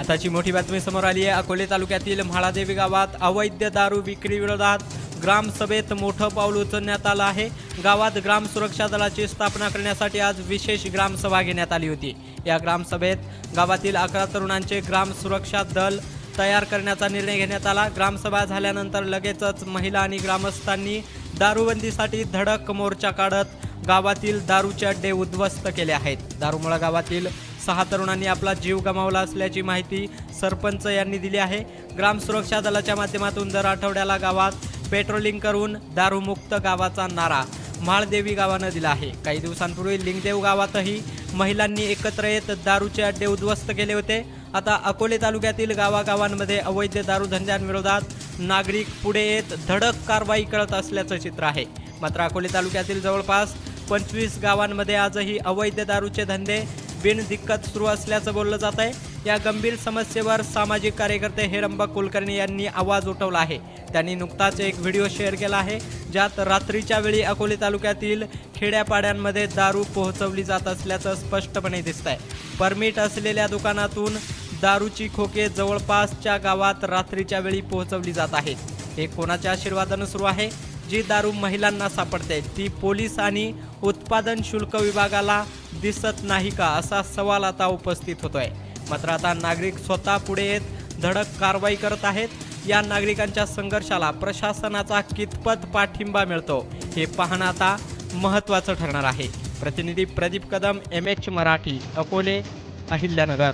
आताची मोठी बातमी समोर आली आहे. अकोले तालुक्यातील म्हाळादेवी गावात अवैध दारू विक्री विरोधात ग्रामसभेत मोठं पाऊल उचलण्यात आलं आहे. गावात ग्राम सुरक्षा दलाची स्थापना करण्यासाठी आज विशेष ग्रामसभा घेण्यात आली होती. या ग्रामसभेत गावातील अकरा तरुणांचे ग्राम सुरक्षा दल तयार करण्याचा निर्णय घेण्यात आला. ग्रामसभा झाल्यानंतर लगेचच महिला आणि ग्रामस्थांनी दारूबंदीसाठी धडक मोर्चा काढत गावातील दारूचे अड्डे उद्ध्वस्त केले आहेत. दारूमुळे गावातील सहा तरुणांनी आपला जीव गमावला असल्याची माहिती सरपंच यांनी दिली आहे. ग्राम सुरक्षा दलाच्या माध्यमातून दर आठवड्याला गावात पेट्रोलिंग करून दारूमुक्त गावाचा नारा म्हाळदेवी गावानं दिला आहे. काही दिवसांपूर्वी लिंगदेव गावातही महिलांनी एकत्र येत दारूचे अड्डे उद्ध्वस्त केले होते. आता अकोले तालुक्यातील गावागावांमध्ये अवैध दारू धंद्यांविरोधात नागरिक पुढे येत धडक कारवाई करत असल्याचं चित्र आहे. मात्र अकोले तालुक्यातील जवळपास पंचवीस गावांमध्ये आजही अवैध दारूचे धंदे बिनदिक्कत सुरू असल्याचं बोललं जात आहे. या गंभीर समस्येवर सामाजिक कार्यकर्ते हेरंबा कुलकर्णी यांनी आवाज उठवला आहे. त्यांनी नुकताच एक व्हिडिओ शेअर केला आहे ज्यात रात्रीच्या वेळी अकोले तालुक्यातील खेड्यापाड्यांमध्ये दारू पोहोचवली जात असल्याचं स्पष्टपणे दिसत आहे परमिट असलेल्या दुकानातून दारूची खोके जवळपासच्या गावात रात्रीच्या वेळी पोहोचवली जात आहेत हे कोणाच्या आशीर्वादानं सुरू आहे? जी दारू महिलांना सापडते ती पोलीस आणि उत्पादन शुल्क विभागाला दिसत नाही का असा सवाल आता उपस्थित होतोय. मात्र आता नागरिक स्वतः पुढे येत धडक कारवाई करत आहेत. या नागरिकांच्या संघर्षाला प्रशासनाचा कितपत पाठिंबा मिळतो हे पाहणं आता महत्त्वाचं ठरणार आहे. प्रतिनिधी प्रदीप कदम एम एच मराठी अकोले अहिल्यानगर.